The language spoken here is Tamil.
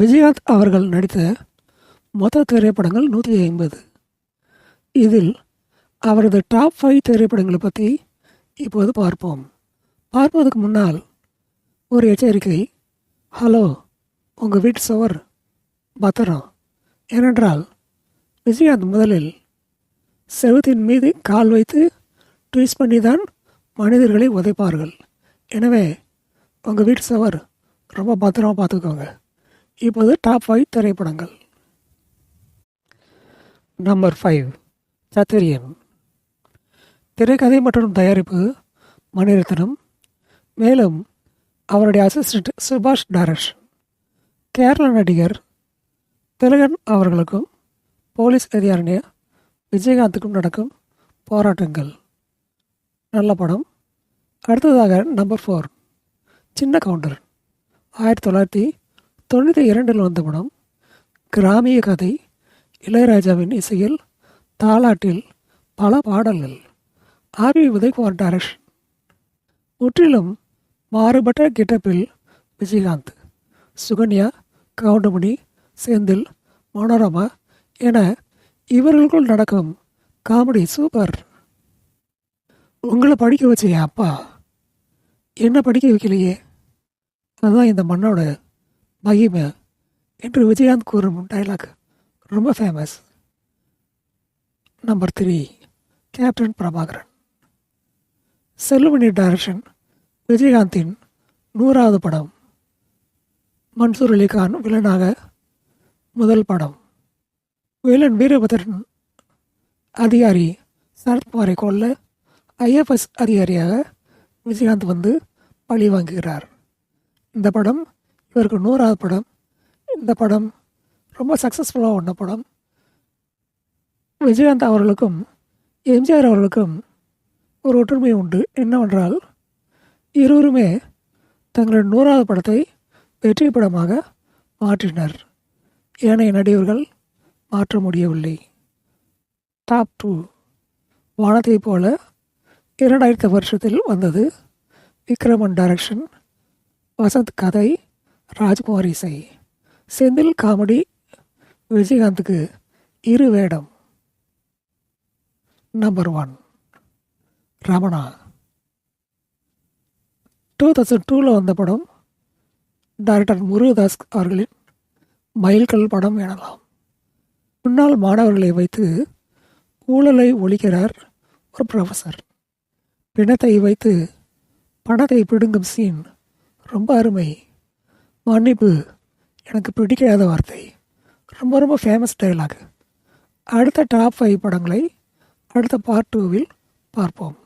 விஜயகாந்த் அவர்கள் நடித்த மொத்த திரைப்படங்கள் நூற்றி ஐம்பது. இதில் அவரது டாப் ஃபைவ் திரைப்படங்களை பற்றி இப்போது பார்ப்போம். பார்ப்பதற்கு முன்னால் ஒரு எச்சரிக்கை. ஹலோ உங்கள் வீட்டு சுவர் பத்திரம். ஏனென்றால் விஜயகாந்த் முதலில் செவத்தின் மீது கால் வைத்து ட்விஸ்ட் பண்ணி தான் மனிதர்களை உதைப்பார்கள். எனவே உங்கள் வீட்டு சுவர் ரொம்ப பத்திரமாக பார்த்துக்கோங்க. இப்போது டாப் ஃபைவ் திரைப்படங்கள். நம்பர் ஃபைவ் சத்திரியன். திரைக்கதை மற்றும் தயாரிப்பு மணிரத்னம். மேலும் அவருடைய அசிஸ்டண்ட் சுபாஷ் டைரக்ஷன் கேரள நடிகர் திலகன் அவர்களுக்கும் போலீஸ் அதிகாரிய விஜயகாந்துக்கும் நடக்கும் போராட்டங்கள். நல்ல படம். அடுத்ததாக நம்பர் ஃபோர் சின்ன கவுண்டர். ஆயிரத்தி தொள்ளாயிரத்தி தொண்ணூற்றி இரண்டில் வந்த படம் கிராமிய கதை இளையராஜாவின் இசையில் தாலாட்டில் பல பாடல்கள். ஆர்வி உதயகுமார் டைரக்ஷன் முற்றிலும் மாறுபட்ட கெட்டப்பில் விஜயகாந்த் சுகன்யா கவுண்டமணி செந்தில் மனோரமா என இவர்களுக்குள் நடக்கும் காமெடி சூப்பர். உங்களை படிக்க வச்ச அப்பா என்ன படிக்க வைக்கலையே? அதுதான் இந்த மண்ணோட மகிமை என்று விஜயகாந்த் கூறும் டைலாக் ரொம்ப famous number three captain Prabhakaran Chellumani direction விஜயகாந்தின் நூறாவது படம். மன்சூர் அலிகான் வில்லனாக முதல் படம். வில்லன் வீரபத்ரன் அதிகாரி சரத்குமாரை கொல்ல ஐஎஃப்எஸ் அதிகாரியாக விஜயகாந்த் வந்து பழி வாங்குகிறார். இந்த படம் இவருக்கு நூறாவது படம் இந்த படம் ரொம்ப சக்ஸஸ்ஃபுல்லாக ஒன்ற படம். விஜயகாந்த் அவர்களுக்கும் எம்ஜிஆர் அவர்களுக்கும் ஒரு ஒற்றுமை உண்டு. என்னவென்றால் இருவருமே தங்களது நூறாவது படத்தை வெற்றி படமாக மாற்றினர். ஏனைய நடிகர்கள் மாற்ற முடியவில்லை. டாப் டூ வானத்தை போல இரண்டாயிரத்து வருஷத்தில் வந்தது விக்ரமன் டைரக்ஷன் வசந்த் கதை ராஜ்குமார் இசை. செந்தில் காமெடி விஜயகாந்துக்கு இரு வேடம். Number one Ramana. Two thousand டூவில் வந்த படம் டைரக்டர் முருகதாஸ் அவர்களின் மயில்கல் படம் எனலாம். முன்னாள் மாணவர்களை வைத்து ஊழலை ஒழிக்கிறார் ஒரு ப்ரொஃபஸர் பிணத்தை வைத்து பணத்தை பிடுங்கும் சீன் ரொம்ப அருமை. மன்னிப்பு. எனக்கு பிடிக்காத வார்த்தை. ரொம்ப ரொம்ப ஃபேமஸ் டைலாக் அடுத்த டாப் ஃபைவ் படங்களை அடுத்த பார்ட் டூவில் பார்ப்போம்.